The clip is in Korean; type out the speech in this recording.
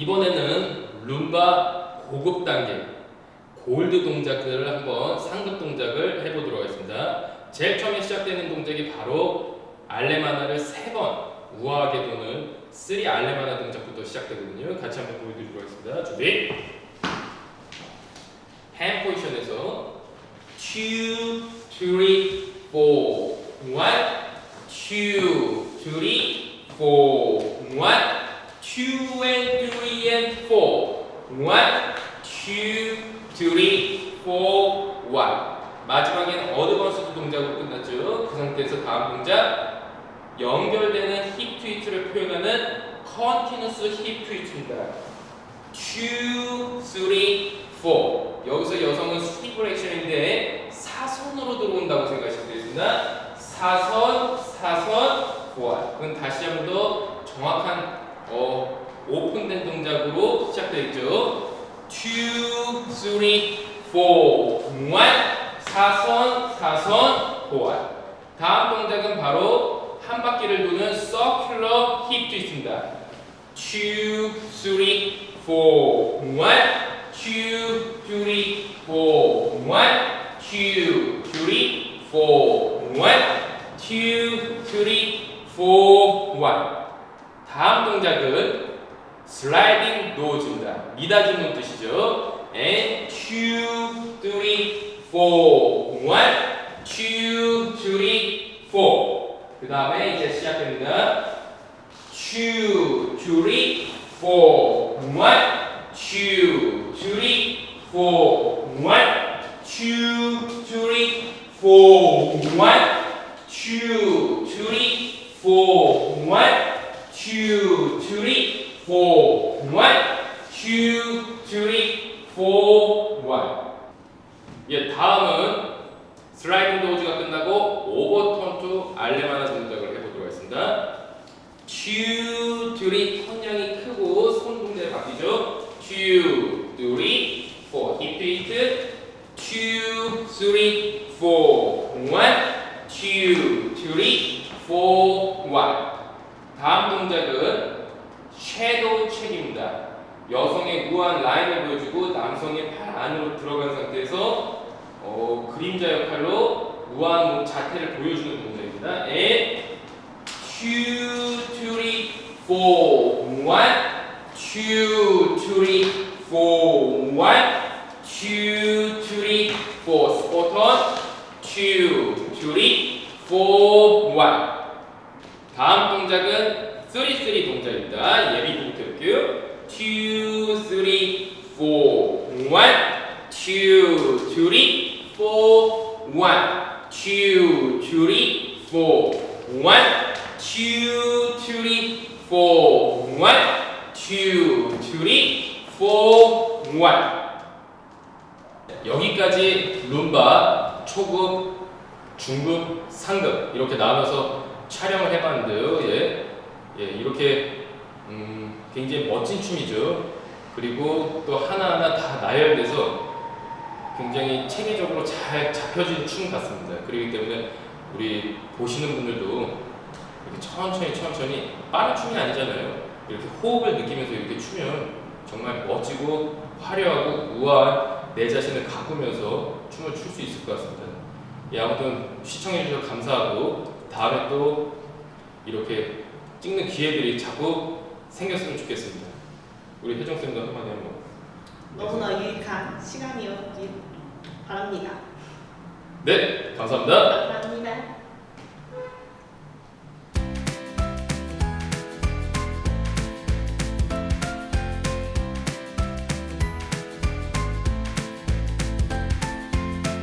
이번에는 룸바 고급 단계 골드 동작들을 한번 상급 동작을 해보도록 하겠습니다. 제일 처음에 시작되는 동작이 바로 알레마나를 세 번 우아하게 도는 3 알레마나 동작부터 시작되거든요. 같이 한번 보여드리도록 하겠습니다. 준비. hand 포지션에서 2, 3, 4, 1, 2, 3, 4, 1, 2 and 3 and 4, 1, 2, 3, 4, 1. 마지막에는 어드밴스드 동작으로 끝났죠. 그 상태에서 다음 동작 연결되는 힙 트위트를 표현하는 컨티너스 힙 트위트입니다. 2, 3, 4. 여기서 여성은 스티브 액션인데 사선으로 들어온다고 생각하시면 되겠습니다. 사선, 사선, 보완. 그건 다시 한번 더 정확한 동작으로 시작되겠죠. 2, 3, 4, 1. 사선, 사선, 보완. 다음 동작은 바로 한 바퀴를 도는 서큘러 힙 트위스트입니다. 2, 3, 4, 1. 2, 3, 4, 1. 2, 3, 4, 1. 2, 3, 4, 1. 다음 동작은 슬라이딩 노즈입니다. 미닫이는 뜻이죠. And 2, 3, 4, 1. 2, 3, 4. 그 다음에 이제 시작됩니다. 2, 3, 4, 1. 2, 3, 4, 1. 2, 3, 4, 1. 2, 3, 4, 1. 2, 3, 4, 1. 2, 3, 4, 1. 예, 다음은 슬라이딩 도즈가 끝나고 오버턴 투 알레마나 동작을 해보도록 하겠습니다. 2, 3, 턴량이 크고 손 동작이 바뀌죠. 2, 3, 4, 힙 트위트 2, 3, 4, 1 2, 3, 4, 1 다음 동작은 섀도우 책입니다. 여성 의 무한 라인을 보여주고 남성의 팔 안으로 들어간 상태에서 어, 그림자 역할로 무한 자태를 보여주는 동작입니다. And 2, 3, 4, 1 2, 3, 4, 1 2, 3, 4 스포턴. 2, 3, 4, 1 다음 동작은 3, 3 동작입니다. 2, 3, 4, 1 2, 3, 4, 1 2, 3, 4, 1 2, 3, 4, 1 2, 3, 4, 1 여기까지 룸바 초급, 중급, 상급 이렇게 나눠서 촬영을 해봤는데요. 예, 예 이렇게 음, 굉장히 멋진 춤이죠. 그리고 또 하나 나열돼서 굉장히 체계적으로 잘 잡혀진 춤 같습니다. 그렇기 때문에 우리 보시는 분들도 이렇게 천천히 천천히 빠른 춤이 아니잖아요. 이렇게 호흡을 느끼면서 이렇게 추면 정말 멋지고 화려하고 우아한 내 자신을 가꾸면서 춤을 출 수 있을 것 같습니다. 예, 아무튼 시청해 주셔서 감사하고 다음에 또 이렇게 찍는 기회들이 자꾸 생겼으면 좋겠습니다. 우리 혜정 쌤도 한마디 한번. 너무나 유익한 시간이었기 바랍니다. 네, 감사합니다.